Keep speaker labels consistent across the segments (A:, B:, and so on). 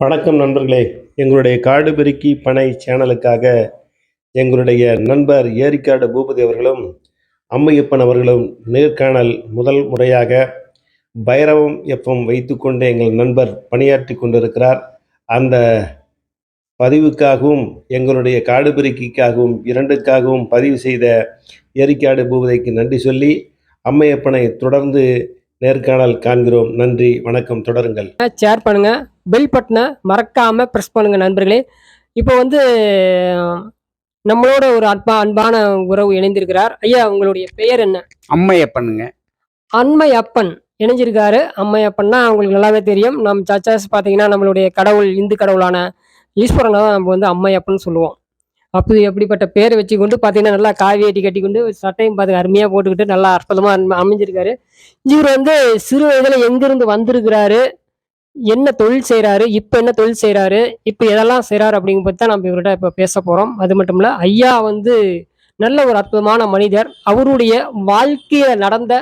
A: வணக்கம் நண்பர்களே. எங்களுடைய காடு பெருக்கி பனை சேனலுக்காக எங்களுடைய நண்பர் ஏரிக்காடு பூபதி அவர்களும் அம்மையப்பன் அவர்களும் நேர்காணல் முதல் முறையாக பைரவம் எஃப்எம் வைத்துக்கொண்டு எங்கள் நண்பர் பணியாற்றி கொண்டிருக்கிறார். அந்த பதிவுக்காகவும் எங்களுடைய காடு பெருக்கிக்காகவும் இரண்டுக்காகவும் பதிவு செய்த ஏரிக்காடு பூபதிக்கு நன்றி சொல்லி அம்மையப்பனை தொடர்ந்து நேர்காணல் காண்கிறோம். நன்றி வணக்கம் தொடருங்கள்.
B: ஷேர் பண்ணுங்க பெல் பட்டனை மறக்காம ப்ரெஸ் பண்ணுங்க நண்பர்களே. இப்போ வந்து நம்மளோட ஒரு அன்பா அன்பான உறவு இணைந்திருக்கிறார். ஐயா உங்களுடைய பெயர் என்ன?
C: அம்மையப்பனுங்க.
B: அண்மை அப்பன் இணைஞ்சிருக்காரு. அம்மை அப்பன்னா உங்களுக்கு நல்லாவே தெரியும். நம்ம சர்ச்சஸ் பார்த்தீங்கன்னா நம்மளுடைய கடவுள் இந்து கடவுளான ஈஸ்வரனை தான் நம்ம வந்து அம்மை அப்பன் சொல்லுவோம். அப்படி எப்படிப்பட்ட பேரை வச்சுக்கொண்டு பார்த்தீங்கன்னா நல்லா காவி வேட்டி கட்டிக்கொண்டு சட்டையும் பார்த்து அருமையாக போட்டுக்கிட்டு நல்லா அற்புதமாக அமைஞ்சிருக்காரு. இவர் வந்து சிறு வயதில் எங்கிருந்து வந்திருக்கிறாரு? என்ன தொழில் செய்கிறாரு இப்போ என்ன தொழில் செய்கிறாரு இப்போ எதெல்லாம் செய்கிறாரு அப்படிங்கிற பற்றி தான் நம்ம இவர்கிட்ட இப்போ பேச போகிறோம் அது மட்டும் இல்லை ஐயா வந்து நல்ல ஒரு அற்புதமான மனிதர். அவருடைய வாழ்க்கையில் நடந்த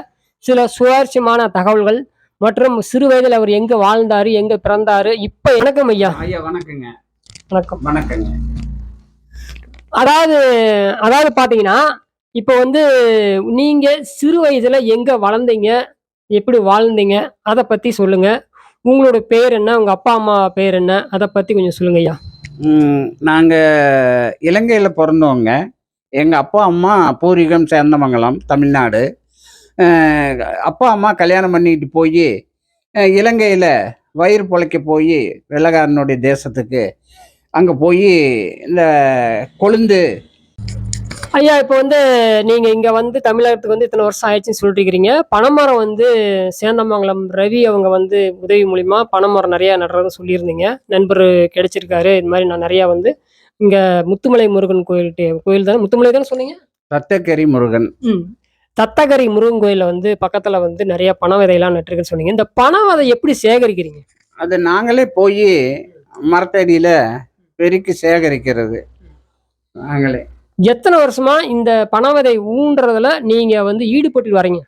B: சில சுவாரஸ்யமான தகவல்கள் மற்றும் சிறு வயதில் அவர் எங்கே வாழ்ந்தாரு? எங்கே பிறந்தாரு? இப்போ எனக்கும் ஐயா.
C: ஐயா வணக்கங்க.
B: வணக்கம்.
C: வணக்கங்க.
B: அதாவது அதாவது பார்த்தீங்கன்னா இப்போ வந்து நீங்கள் சிறு வயதில் எங்கே வளர்ந்தீங்க எப்படி வாழ்ந்தீங்க அதை பற்றி சொல்லுங்கள் உங்களோட பேர் என்ன உங்கள் அப்பா அம்மா பேர் என்ன அதை பற்றி கொஞ்சம் சொல்லுங்க ஐயா.
C: இலங்கையில் நாங்க பிறந்தவங்க. எங்கள் அப்பா அம்மா பூர்வீகம் சேர்ந்தமங்கலம் தமிழ்நாடு. அப்பா அம்மா கல்யாணம் பண்ணிட்டு போய் இலங்கையில் வயிறு பொழைக்க போய் வெள்ளக்காரனுடைய தேசத்துக்கு அங்க போய் இந்த கொழுந்து
B: ஐயா இப்போ வந்து நீங்க இங்க வந்து தமிழகத்துக்கு வந்து இத்தனை வருஷம் ஆயிடுச்சுன்னு சொல்லிட்டு இருக்கிறீங்க பனைமரம் வந்து சேந்தமங்கலம் ரவி அவங்க வந்து உதவி மூலியமா பனைமரம் நிறைய நடுறதுன்னு சொல்லியிருந்தீங்க. நண்பர் கிடைச்சிருக்காரு. இது மாதிரி நான் நிறைய வந்து இங்க முத்துமலை முருகன் கோயில் கோயில் தானே? முத்துமலை தானே சொன்னீங்க?
C: ரத்தக்கரி முருகன்.
B: தத்தகரி முருகன் கோயில்ல வந்து பக்கத்துல வந்து நிறைய பண விதையெல்லாம் நட்டுருக்குன்னு சொன்னீங்க. இந்த பண விதை எப்படி சேகரிக்கிறீங்க?
C: அது நாங்களே போய் மரத்தடியில பெருக்கி சேகரிக்கிறது. நாங்களே.
B: எத்தனை வருஷமா இந்த பண விதை ஊன்றதுல நீங்க வந்து ஈடுபட்டு வரீங்க?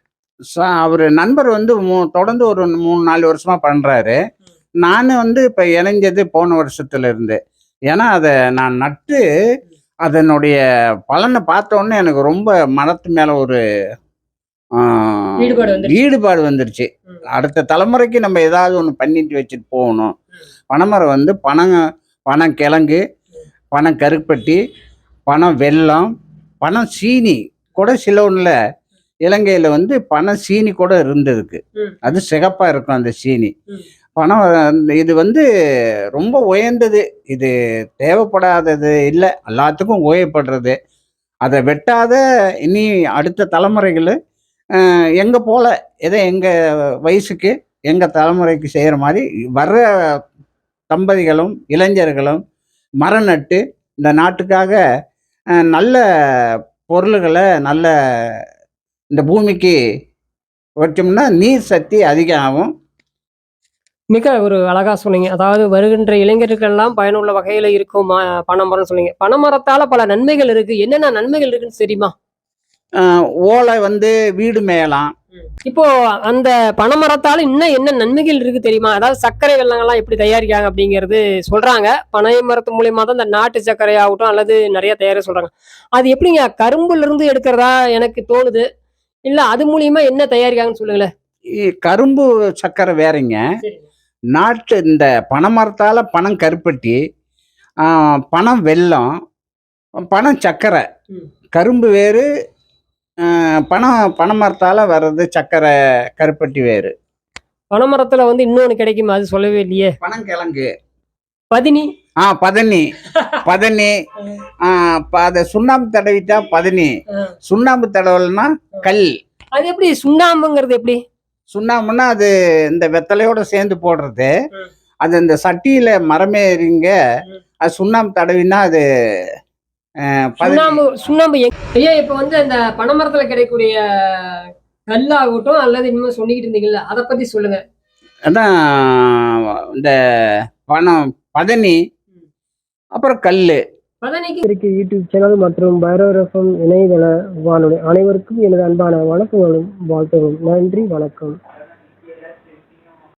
C: அவரு நண்பர் வந்து மூ- தொடர்ந்து ஒரு மூணு நாலு வருஷமா பண்றாரு. நான் வந்து இப்ப இணைஞ்சது போன வருஷத்துல இருந்து ஏன்னா அதை நான் நட்டு அதனுடைய பலனை பார்த்த உடனே எனக்கு ரொம்ப மரத்து மேல ஒரு
B: ஈடுபாடு வந்து
C: ஈடுபாடு வந்துருச்சு. அடுத்த தலைமுறைக்கு நம்ம ஏதாவது ஒன்று பண்ணிட்டு வச்சுட்டு போகணும். பனைமரம் வந்து பனம் பனம் கிழங்கு பனம் கருப்பட்டி பனம் வெல்லம் பனம் சீனி கூட சிலோனில் இலங்கையில் வந்து பனம் சீனி கூட இருந்ததுக்கு. அது சிகப்பாக இருக்கும் அந்த சீனி. பணம் இது வந்து ரொம்ப உயர்ந்தது. இது தேவைப்படாதது இல்லை. எல்லாத்துக்கும் உபயோகப்படுறது. அதை வெட்டாத இனி அடுத்த தலைமுறைகள் எங்க போல ஏதோ எங்க வயசுக்கு எங்க தலைமுறைக்கு செய்யற மாதிரி வர்ற தம்பதிகளும் இளைஞர்களும் மரம் நட்டு இந்த நாட்டுக்காக நல்ல பொருள்களை நல்ல இந்த பூமிக்கு வச்சோம்னா நீர் சக்தி அதிகம் ஆகும்
B: மிக ஒரு அழகா சொன்னீங்க. அதாவது வருகின்ற இளைஞர்களுக்கெல்லாம் பயனுள்ள வகையில இருக்கும் ம- பனைமரம் சொன்னீங்க. பனைமரத்தால பல நன்மைகள் இருக்கு. என்னென்ன நன்மைகள் இருக்குன்னு தெரியுமா?
C: ஓலை வந்து வீடு மேயலாம்.
B: இப்போ அந்த பனைமரத்தால இன்னும் என்ன நன்மைகள் இருக்கு தெரியுமா? அதாவது சர்க்கரை வெள்ளங்கள்லாம் எப்படி தயாரிக்காங்க அப்படிங்கிறது சொல்றாங்க. பனை மரத்து மூலியமா தான் இந்த நாட்டு சர்க்கரை ஆகட்டும் அல்லது நிறைய தயாரிக்க சொல்றாங்க. அது எப்படிங்க? கரும்புல இருந்து எடுக்கிறதா எனக்கு தோணுது. இல்ல அது மூலியமா என்ன தயாரிக்காங்கன்னு சொல்லுங்களேன்.
C: கரும்பு சக்கரை வேறங்க. நாட்டு இந்த பனைமரத்தால் பனம் கருப்பட்டி ஆ, பனம் வெல்லம் பனம் சக்கரை
B: ம்.
C: கரும்பு வேறு ஆ, பனம் பனைமரத்தால் வர்றது சக்கரை கருப்பட்டி வேறு.
B: பனைமரத்துல வந்து இன்னொன்னு கிடைக்குமா? அது சொல்லவே இல்லையே.
C: பனங்கிழங்கு.
B: பதினி.
C: ஆ பதனி. பதனி. அதை சுண்ணாம்பு தடவிட்டா பதனி. சுண்ணாம்பு தடவலைன்னா கல்.
B: அது எப்படி? சுண்ணாம்புங்கிறது எப்படி?
C: சுண்ணாம்புன்னா அது இந்த வெத்தலையோட சேர்ந்து போடுறது. அது இந்த சட்டியில மரமேறிங்க. அது சுண்ணாம்பு தடவினா அது.
B: சுண்ணாம்பு சுண்ணாம்பு ஐயா இப்ப வந்து அந்த பனைமரத்துல கிடைக்கக்கூடிய கல்லாகட்டும் அல்லது இன்னும் சொல்லிக்கிட்டு இருந்தீங்கல்ல அதை பத்தி சொல்லுங்க.
C: அதான் இந்த பணம் பதனி அப்புறம் கல்
B: பதினைக்கு யூடியூப் சேனல் மற்றும் பைரவர் எஃப்எம் இணையதள வானொலி அனைவருக்கும் எனது அன்பான வணக்கங்களும் வாழ்த்துகளும். நன்றி வணக்கம்.